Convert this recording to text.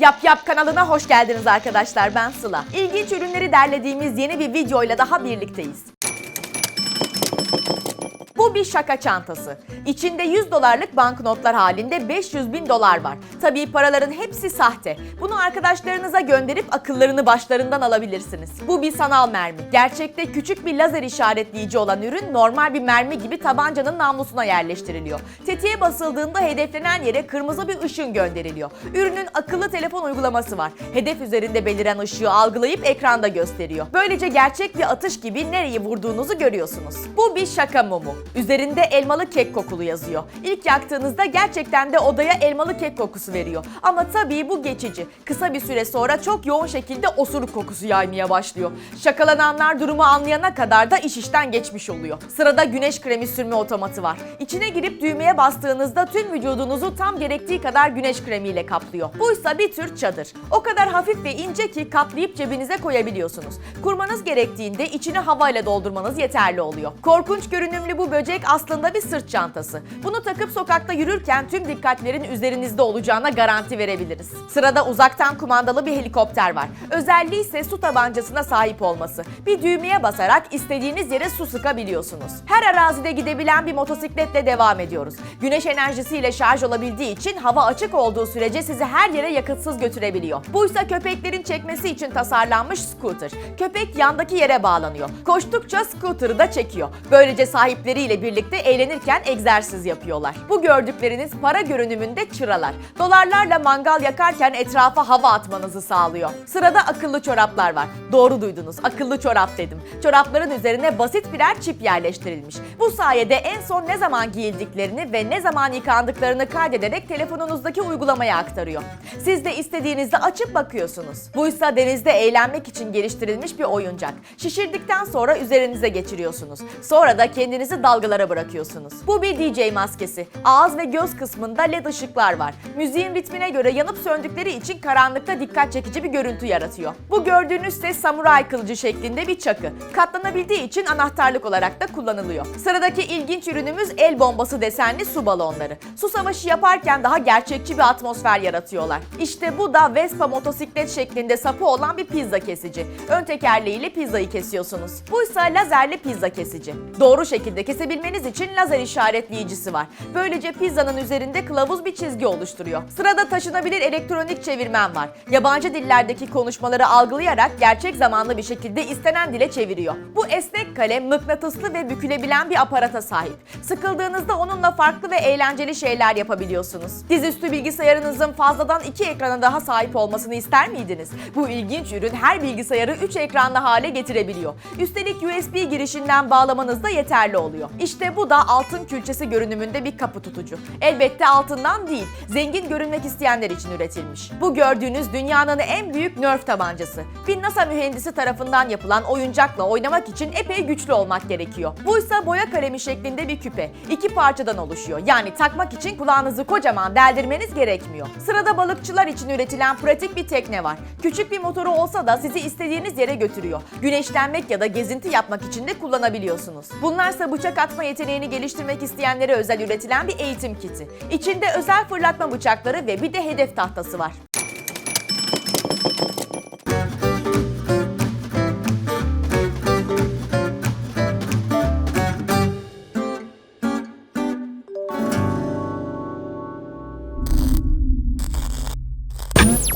Yap Yap kanalına hoş geldiniz arkadaşlar ben Sıla. İlginç ürünleri derlediğimiz yeni bir videoyla daha birlikteyiz. Bir şaka çantası. İçinde 100 dolarlık banknotlar halinde 500 bin dolar var. Tabii paraların hepsi sahte. Bunu arkadaşlarınıza gönderip akıllarını başlarından alabilirsiniz. Bu bir sanal mermi. Gerçekte küçük bir lazer işaretleyici olan ürün normal bir mermi gibi tabancanın namlusuna yerleştiriliyor. Tetiğe basıldığında hedeflenen yere kırmızı bir ışın gönderiliyor. Ürünün akıllı telefon uygulaması var. Hedef üzerinde beliren ışığı algılayıp ekranda gösteriyor. Böylece gerçek bir atış gibi nereyi vurduğunuzu görüyorsunuz. Bu bir şaka mumu. Üzerinde elmalı kek kokulu yazıyor. İlk yaktığınızda gerçekten de odaya elmalı kek kokusu veriyor. Ama tabii bu geçici. Kısa bir süre sonra çok yoğun şekilde osuruk kokusu yaymaya başlıyor. Şakalananlar durumu anlayana kadar da iş işten geçmiş oluyor. Sırada güneş kremi sürme otomatı var. İçine girip düğmeye bastığınızda tüm vücudunuzu tam gerektiği kadar güneş kremiyle kaplıyor. Buysa bir tür çadır. O kadar hafif ve ince ki katlayıp cebinize koyabiliyorsunuz. Kurmanız gerektiğinde içini havayla doldurmanız yeterli oluyor. Korkunç görünümlü bu böcek aslında bir sırt çantası. Bunu takıp sokakta yürürken tüm dikkatlerin üzerinizde olacağına garanti verebiliriz. Sırada uzaktan kumandalı bir helikopter var. Özelliği ise su tabancasına sahip olması. Bir düğmeye basarak istediğiniz yere su sıkabiliyorsunuz. Her arazide gidebilen bir motosikletle devam ediyoruz. Güneş enerjisiyle şarj olabildiği için hava açık olduğu sürece sizi her yere yakıtsız götürebiliyor. Buysa köpeklerin çekmesi için tasarlanmış scooter. Köpek yandaki yere bağlanıyor. Koştukça scooter'ı da çekiyor. Böylece sahipleriyle birlikte eğlenirken egzersiz yapıyorlar. Bu gördükleriniz para görünümünde çıralar. Dolarlarla mangal yakarken etrafa hava atmanızı sağlıyor. Sırada akıllı çoraplar var. Doğru duydunuz. Akıllı çorap dedim. Çorapların üzerine basit birer çip yerleştirilmiş. Bu sayede en son ne zaman giyildiklerini ve ne zaman yıkandıklarını kaydederek telefonunuzdaki uygulamaya aktarıyor. Siz de istediğinizde açıp bakıyorsunuz. Buysa denizde eğlenmek için geliştirilmiş bir oyuncak. Şişirdikten sonra üzerinize geçiriyorsunuz. Sonra da kendinizi dalgalara bırakıyorsunuz. Bu bir DJ maskesi. Ağız ve göz kısmında led ışıklar var. Müziğin ritmine göre yanıp söndükleri için karanlıkta dikkat çekici bir görüntü yaratıyor. Bu gördüğünüz ise samuray kılıcı şeklinde bir çakı. Katlanabildiği için anahtarlık olarak da kullanılıyor. Sıradaki ilginç ürünümüz el bombası desenli su balonları. Su savaşı yaparken daha gerçekçi bir atmosfer yaratıyorlar. İşte bu da Vespa motosiklet şeklinde sapı olan bir pizza kesici. Ön tekerleğiyle pizzayı kesiyorsunuz. Buysa lazerli pizza kesici. Doğru şekilde kesebilmeniz için lazer işaretleyicisi var. Böylece pizzanın üzerinde kılavuz bir çizgi oluşturuyor. Sırada taşınabilir elektronik çevirmen var. Yabancı dillerdeki konuşmaları algılayarak gerçek zamanlı bir şekilde istenen dile çeviriyor. Bu esnek kalem mıknatıslı ve bükülebilen bir aparata sahip. Sıkıldığınızda onunla farklı ve eğlenceli şeyler yapabiliyorsunuz. Dizüstü bilgisayarınızın fazladan iki ekrana daha sahip olmasını ister miydiniz? Bu ilginç ürün her bilgisayarı 3 ekranlı hale getirebiliyor. Üstelik USB girişinden bağlamanız da yeterli oluyor. İşte bu da altın külçesi görünümünde bir kapı tutucu. Elbette altından değil, zengin görünmek isteyenler için üretilmiş. Bu gördüğünüz dünyanın en büyük Nerf tabancası. Bir NASA mühendisi tarafından yapılan oyuncakla oynamak için epey güçlü olmak gerekiyor. Buysa boya kalemi şeklinde bir küpe. İki parçadan oluşuyor. Yani takmak için kulağınızı kocaman deldirmeniz gerekmiyor. Sırada balıkçılar için üretilen pratik bir tekne var. Küçük bir motoru olsa da sizi istediğiniz yere götürüyor. Güneşlenmek ya da gezinti yapmak için de kullanabiliyorsunuz. Bunlarsa bıçak atma yeteneğini geliştirmek isteyenlere özel üretilen bir eğitim kiti. İçinde özel fırlatma bıçakları ve bir de hedef tahtası var.